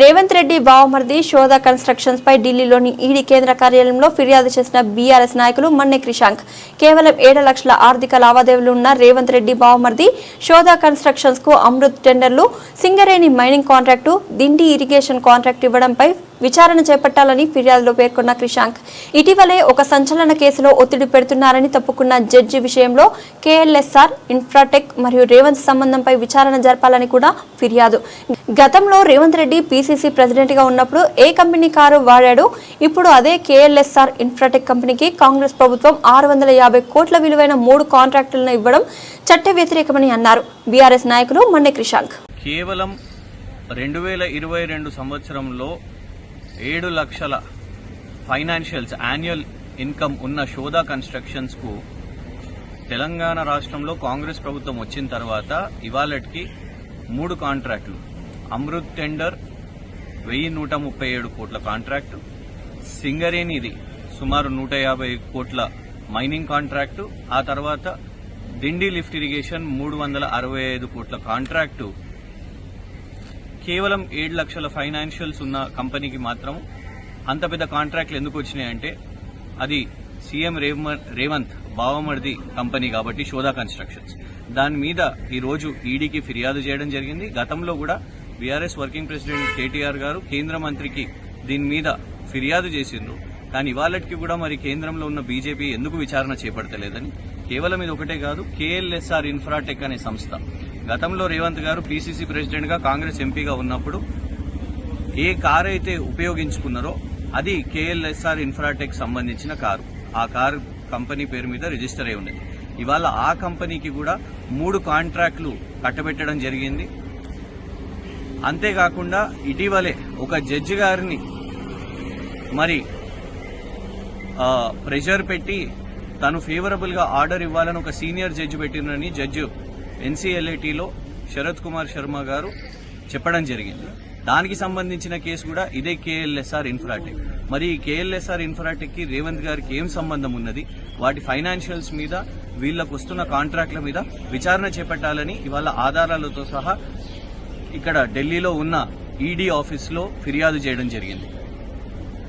రేవంత్ రెడ్డి బావమర్ది శోధ కన్స్ట్రక్షన్స్ పై ఢిల్లీలోని ఈడీ కేంద్ర కార్యాలయంలో ఫిర్యాదు చేసిన బీఆర్ఎస్ నాయకులు మన్నె క్రిషాంక్ కేవలం ఏడు లక్షల ఆర్థిక లావాదేవీలు ఉన్న రేవంత్ రెడ్డి బావమర్ది శోధ కన్స్ట్రక్షన్స్కు అమృత్ టెండర్లు Singareni mining contract Dindi irrigation contract ఇవ్వడంపై విచారణ చేపట్టాలని ఫిర్యాదులో పేర్కొన్న క్రిషాంక్ ఇటీవలే ఒక సంచలన కేసులో ఒత్తిడి పెడుతున్నారని తప్పుకున్న జడ్జి విషయంలో కేఎల్ఎస్ఆర్ ఇన్ఫ్రాటెక్ మరియు రేవంత్ సంబంధంపై విచారణ జరపాలని కూడా ఫిర్యాదు. గతంలో రేవంత్ రెడ్డి పీసీసీ ప్రెసిడెంట్ ప్రెసిడెంట్గా ఉన్నప్పుడు ఏ కంపెనీ కారు వాడాడు ఇప్పుడు అదే కేఎల్ఎస్ఆర్ ఇన్ఫ్రాటెక్ కంపెనీకి కాంగ్రెస్ ప్రభుత్వం ఆరు వందల యాభై కోట్ల విలువైన మూడు కాంట్రాక్టులను ఇవ్వడం చట్ట వ్యతిరేకమని అన్నారు. బీఆర్ఎస్ నాయకులు మన్నె క్రిషాంక్. కేవలం రెండు వేల ఇరవై రెండు సంవత్సరంలో ఏడు లక్షల ఫైనాన్షియల్స్ యాన్యువల్ ఇన్కమ్ ఉన్న శోధా కన్స్ట్రక్షన్స్కు తెలంగాణ రాష్ట్రంలో కాంగ్రెస్ ప్రభుత్వం వచ్చిన తర్వాత ఇవాళకి మూడు కాంట్రాక్టులు. అమృత్ టెండర్ వెయ్యి నూట ముప్పై ఏడు కోట్ల కాంట్రాక్టు. సింగరేణిది సుమారు నూట యాభై కోట్ల మైనింగ్ కాంట్రాక్టు. ఆ తర్వాత దిండి లిఫ్ట్ ఇరిగేషన్ మూడు వందల అరవై ఐదు కోట్ల కాంట్రాక్టు. కేవలం ఏడు లక్షల ఫైనాన్షియల్స్ ఉన్న కంపెనీకి మాత్రం అంత పెద్ద కాంట్రాక్ట్లు ఎందుకు వచ్చినాయంటే అది సీఎం రేవంత్ బావమర్ది కంపెనీ కాబట్టి శోధా కన్స్ట్రక్షన్స్. దాని మీద ఈరోజు ఈడీకి ఫిర్యాదు చేయడం జరిగింది. గతంలో కూడా బీఆర్ఎస్ వర్కింగ్ ప్రెసిడెంట్ కేటీఆర్ గారు కేంద్ర మంత్రికి దీని మీద ఫిర్యాదు చేసిండ్రు. కానీ ఇవాళకి కూడా మరి కేంద్రంలో ఉన్న బీజేపీ ఎందుకు విచారణ చేపడతలేదని? కేవలం ఇది ఒకటే కాదు కేఎల్ఎస్ఆర్ ఇన్ఫ్రాటెక్ అనే సంస్థ. గతంలో రేవంత్ గారు పీసీసీ ప్రెసిడెంట్గా కాంగ్రెస్ ఎంపీగా ఉన్నప్పుడు ఏ కారు అయితే ఉపయోగించుకున్నారో అది కేఎల్ఎస్ఆర్ ఇన్ఫ్రాటెక్ సంబంధించిన కారు. ఆ కారు కంపెనీ పేరు మీద రిజిస్టర్ అయి ఉండేది ఇవాళ ఆ కంపెనీకి కూడా మూడు కాంట్రాక్టులు కట్టబెట్టడం జరిగింది. అంతేకాకుండా ఇటీవలే ఒక జడ్జి గారిని మరి ప్రెషర్ పెట్టి తను ఫేవరబుల్గా ఆర్డర్ ఇవ్వాలని ఒక సీనియర్ జడ్జి పెట్టినని జడ్జి ఎన్సీఎల్ఏటీలో శరత్ కుమార్ శర్మ గారు చెప్పడం జరిగింది. దానికి సంబంధించిన కేసు కూడా ఇదే కేఎల్ఎస్ఆర్ ఇన్ఫ్రాటెక్. మరి ఈ కేఎల్ఎస్ఆర్ ఇన్ఫ్రాటెక్కి రేవంత్ గారికి ఏం సంబంధం ఉన్నది? వాటి ఫైనాన్షియల్స్ మీద వీళ్ళకు వస్తున్న కాంట్రాక్ట్ల మీద విచారణ చేపట్టాలని ఇవాళ ఆధారాలతో సహా ఇక్కడ ఢిల్లీలో ఉన్న ఈడీ ఆఫీస్లో ఫిర్యాదు చేయడం జరిగింది.